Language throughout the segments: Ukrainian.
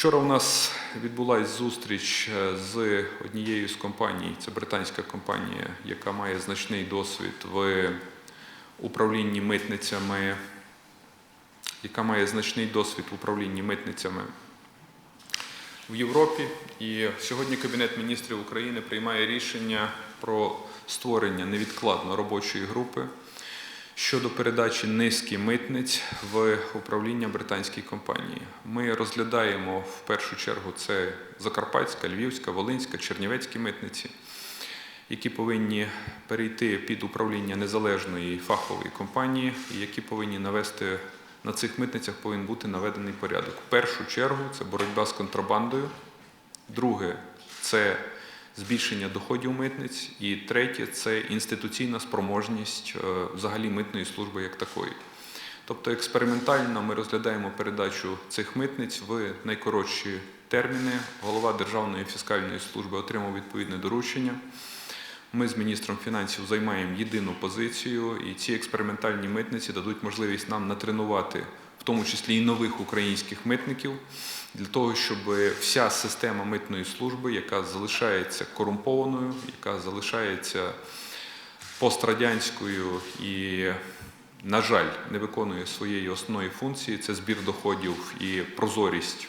Вчора у нас відбулася зустріч е, з однією з компаній, це британська компанія, яка має значний досвід в управлінні митницями, яка має значний досвід в управлінні митницями в Європі. І сьогодні Кабінет міністрів України приймає рішення про створення невідкладно робочої групи щодо передачі низки митниць в управління британській компанії. Ми розглядаємо в першу чергу це Закарпатська, Львівська, Волинська, Чернівецькі митниці, які повинні перейти під управління незалежної фахової компанії, які повинні навести на цих митницях повинен бути наведений порядок. В першу чергу це боротьба з контрабандою. Друге це збільшення доходів митниць. І третє це інституційна спроможність е, взагалі митної служби як такої. Тобто експериментально ми розглядаємо передачу цих митниць в найкоротші терміни. Голова Державної фіскальної служби отримав відповідне доручення. Ми з міністром фінансів займаємо єдину позицію, і ці експериментальні митниці дадуть можливість нам натренувати, в тому числі і нових українських митників, для того, щоб вся система митної служби, яка залишається корумпованою, яка залишається пострадянською і, на жаль, не виконує своєї основної функції, це збір доходів і прозорість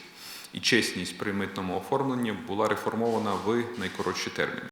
і чесність при митному оформленні, була реформована в найкоротші терміни.